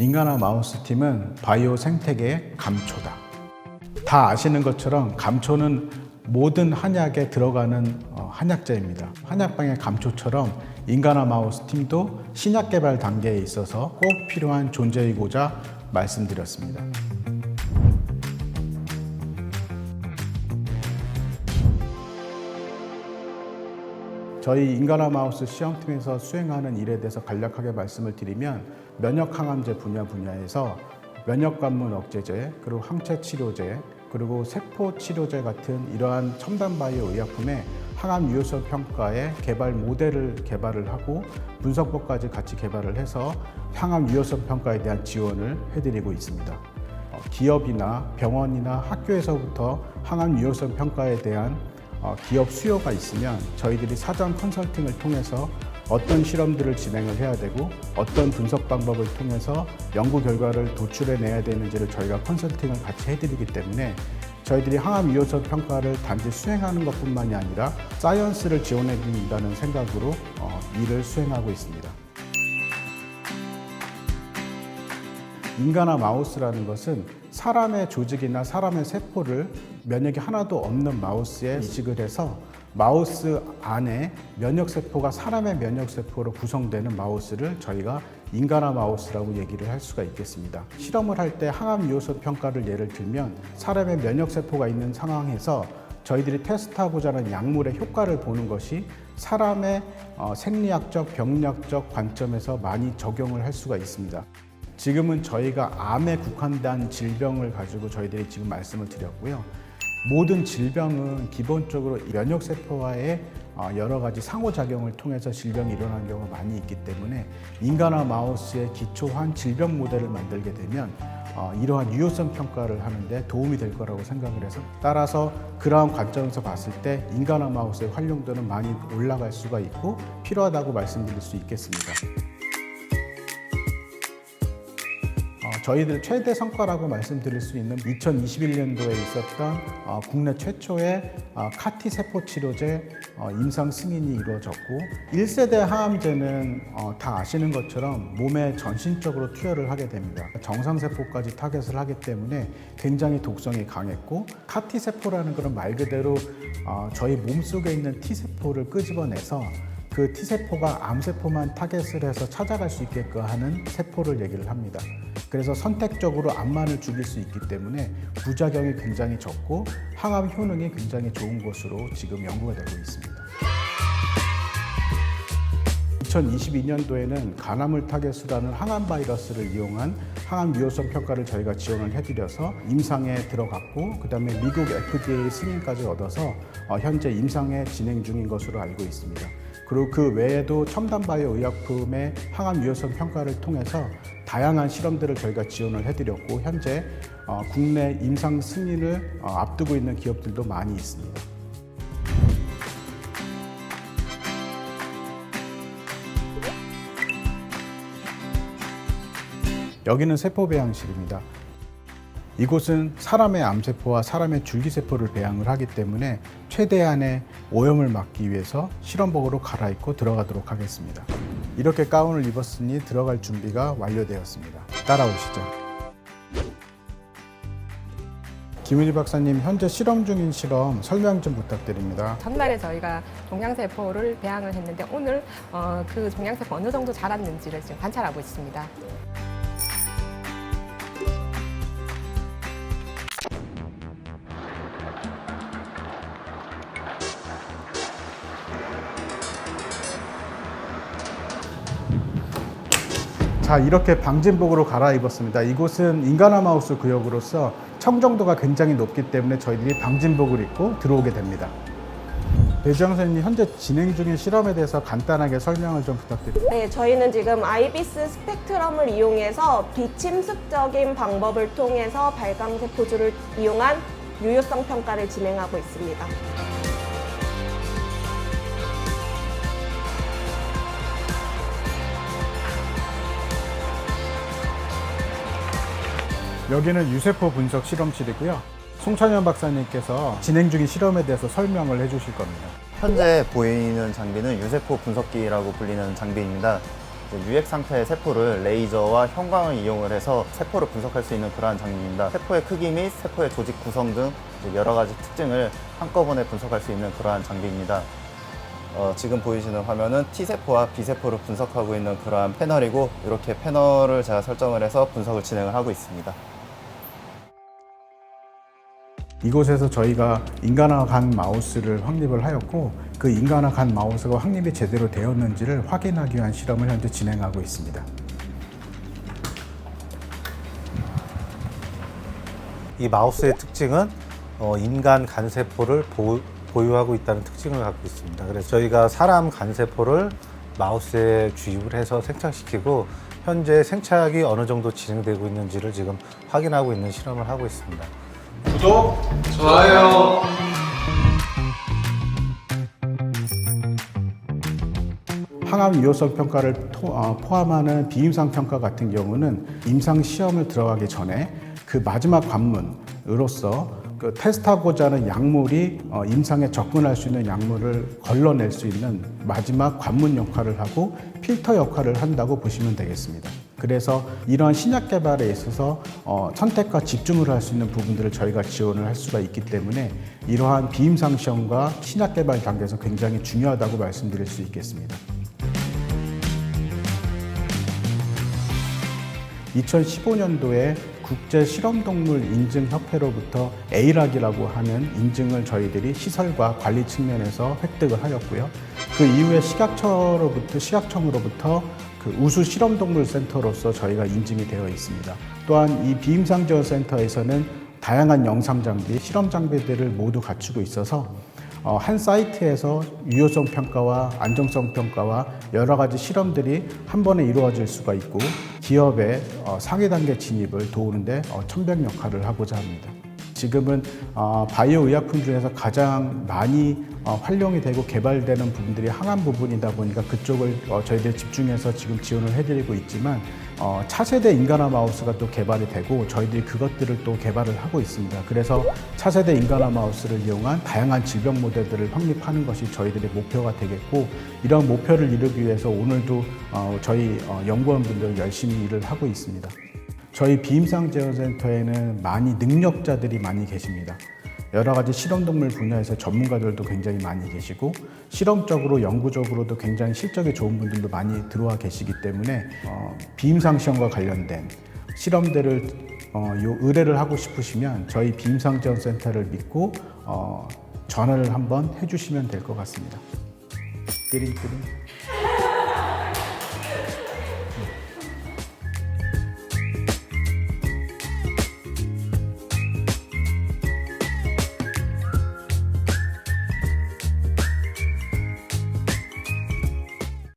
인간화 마우스 팀은 바이오 생태계의 감초다. 다 아시는 것처럼 감초는 모든 한약에 들어가는 어, 한약재입니다. 한약방의 감초처럼 인간화 마우스 팀도 신약 개발 단계에 있어서 꼭 필요한 존재이고자 말씀드렸습니다. 저희 인간화 마우스 시험팀에서 수행하는 일에 대해서 간략하게 말씀을 드리면 면역 항암제 분야 분야에서 면역 관문 억제제, 그리고 항체 치료제, 그리고 세포 치료제 같은 이러한 첨단 바이오 의약품의 항암 유효성 평가에 개발 모델을 개발을 하고 분석법까지 같이 개발을 해서 항암 유효성 평가에 대한 지원을 해드리고 있습니다. 어, 기업이나 병원이나 학교에서부터 항암 유효성 평가에 대한 어, 기업 수요가 있으면 저희들이 사전 컨설팅을 통해서 어떤 실험들을 진행을 해야 되고 어떤 분석 방법을 통해서 연구 결과를 도출해 내야 되는지를 저희가 컨설팅을 같이 해드리기 때문에 저희들이 항암 유효성 평가를 단지 수행하는 것뿐만이 아니라 사이언스를 지원해 드린다는 생각으로 어, 일을 수행하고 있습니다. 인간화 마우스라는 것은 사람의 조직이나 사람의 세포를 면역이 하나도 없는 마우스에 이식을 해서 마우스 안에 면역세포가 사람의 면역세포로 구성되는 마우스를 저희가 인간화 마우스라고 얘기를 할 수가 있겠습니다. 실험을 할 때 항암 유효성 평가를 예를 들면 사람의 면역세포가 있는 상황에서 저희들이 테스트하고자 하는 약물의 효과를 보는 것이 사람의 어, 생리학적, 병리학적 관점에서 많이 적용을 할 수가 있습니다. 지금은 저희가 암에 국한된 질병을 가지고 저희들이 지금 말씀을 드렸고요. 모든 질병은 기본적으로 면역세포와의 어, 여러 가지 상호작용을 통해서 질병이 일어나는 경우가 많이 있기 때문에 인간화 마우스에 기초한 질병 모델을 만들게 되면 어, 이러한 유효성 평가를 하는데 도움이 될 거라고 생각을 해서 따라서 그러한 관점에서 봤을 때 인간화 마우스의 활용도는 많이 올라갈 수가 있고 필요하다고 말씀드릴 수 있겠습니다. 저희들 최대 성과라고 말씀드릴 수 있는 2021년도에 있었던 어, 국내 최초의 어, 카티 세포 치료제 어, 임상 승인이 이루어졌고 1세대 항암제는 어, 다 아시는 것처럼 몸에 전신적으로 투여를 하게 됩니다. 정상 세포까지 타겟을 하기 때문에 굉장히 독성이 강했고 카티 세포라는 그런 말 그대로 어, 저희 몸 속에 있는 T 세포를 끄집어내서 그 T세포가 암세포만 타겟을 해서 찾아갈 수 있게끔 하는 세포를 얘기를 합니다. 그래서 선택적으로 암만을 죽일 수 있기 때문에 부작용이 굉장히 적고 항암 효능이 굉장히 좋은 것으로 지금 연구가 되고 있습니다. 2022년도에는 간암을 타겟으로 하는 항암 바이러스를 이용한 항암 유효성 평가를 저희가 지원을 해드려서 임상에 들어갔고 그다음에 미국 FDA 승인까지 얻어서 어, 현재 임상에 진행 중인 것으로 알고 있습니다. 그리고 그 외에도 첨단 바이오 의약품의 항암 유효성 평가를 통해서 다양한 실험들을 저희가 지원을 해드렸고 현재 어, 국내 임상 승인을 어, 앞두고 있는 기업들도 많이 있습니다. 여기는 세포 배양실입니다. 이곳은 사람의 암세포와 사람의 줄기세포를 배양을 하기 때문에 최대한의 오염을 막기 위해서 실험복으로 갈아입고 들어가도록 하겠습니다. 이렇게 가운을 입었으니 들어갈 준비가 완료되었습니다. 따라오시죠. 김은희 박사님, 현재 실험 중인 실험 설명 좀 부탁드립니다. 전날에 저희가 종양세포를 배양을 했는데 오늘 어, 그 종양세포 어느 정도 자랐는지를 지금 관찰하고 있습니다. 자, 이렇게 방진복으로 갈아입었습니다. 이곳은 인간화 마우스 구역으로서 청정도가 굉장히 높기 때문에 저희들이 방진복을 입고 들어오게 됩니다. 배지영 선생님, 현재 진행 중인 실험에 대해서 간단하게 설명을 좀 부탁드립니다. 네, 저희는 지금 아이비스 스펙트럼을 이용해서 비침습적인 방법을 통해서 발광세 포주를 이용한 유효성 평가를 진행하고 있습니다. 여기는 유세포 분석 실험실이고요. 송찬현 박사님께서 진행 중인 실험에 대해서 설명을 해주실 겁니다. 현재 보이는 장비는 유세포 분석기라고 불리는 장비입니다. 유액 상태의 세포를 레이저와 형광을 이용을 해서 세포를 분석할 수 있는 그러한 장비입니다. 세포의 크기 및 세포의 조직 구성 등 여러 가지 특징을 한꺼번에 분석할 수 있는 그러한 장비입니다. 어, 지금 보이시는 화면은 T세포와 B세포를 분석하고 있는 그러한 패널이고 이렇게 패널을 제가 설정을 해서 분석을 진행을 하고 있습니다. 이곳에서 저희가 인간화 간 마우스를 확립을 하였고 그 인간화 간 마우스가 확립이 제대로 되었는지를 확인하기 위한 실험을 현재 진행하고 있습니다. 이 마우스의 특징은 어, 인간 간세포를 보유, 보유하고 있다는 특징을 갖고 있습니다. 그래서 저희가 사람 간세포를 마우스에 주입을 해서 생착시키고 현재 생착이 어느 정도 진행되고 있는지를 지금 확인하고 있는 실험을 하고 있습니다. 좋아요. 항암 유효성 평가를 토- 어, 포함하는 비임상 평가 같은 경우는 임상 시험을 들어가기 전에 그 마지막 관문으로서 그 테스트하고자 하는 약물이 어, 임상에 접근할 수 있는 약물을 걸러낼 수 있는 마지막 관문 역할을 하고 필터 역할을 한다고 보시면 되겠습니다. 그래서 이러한 신약 개발에 있어서 어, 선택과 집중을 할 수 있는 부분들을 저희가 지원을 할 수가 있기 때문에 이러한 비임상 시험과 신약 개발 단계에서 굉장히 중요하다고 말씀드릴 수 있겠습니다. 2015년도에 국제 실험동물 인증협회로부터 A락이라고 하는 인증을 저희들이 시설과 관리 측면에서 획득을 하였고요. 그 이후에 식약처로부터 식약청으로부터 그 우수 실험동물 센터로서 저희가 인증이 되어 있습니다. 또한 이 비임상지원센터에서는 다양한 영상 장비, 실험 장비들을 모두 갖추고 있어서 어, 한 사이트에서 유효성 평가와 안정성 평가와 여러 가지 실험들이 한 번에 이루어질 수가 있고 기업의 어, 상위 단계 진입을 도우는데 어, 천백 역할을 하고자 합니다. 지금은 어, 바이오 의약품 중에서 가장 많이 어, 활용이 되고 개발되는 부분들이 항암 부분이다 보니까 그쪽을 어, 저희들이 집중해서 지금 지원을 해드리고 있지만 어, 차세대 인간화 마우스가 또 개발이 되고 저희들이 그것들을 또 개발을 하고 있습니다. 그래서 차세대 인간화 마우스를 이용한 다양한 질병 모델들을 확립하는 것이 저희들의 목표가 되겠고 이런 목표를 이루기 위해서 오늘도 어, 저희 어, 연구원분들 열심히 일을 하고 있습니다. 저희 비임상 제어센터에는 많이 능력자들이 많이 계십니다. 여러 가지 실험동물 분야에서 전문가들도 굉장히 많이 계시고 실험적으로 연구적으로도 굉장히 실적이 좋은 분들도 많이 들어와 계시기 때문에 어, 비임상 시험과 관련된 실험들을 어, 요 의뢰를 하고 싶으시면 저희 비임상 지원센터를 믿고 어, 전화를 한번 해주시면 될 것 같습니다. 띠링띠링.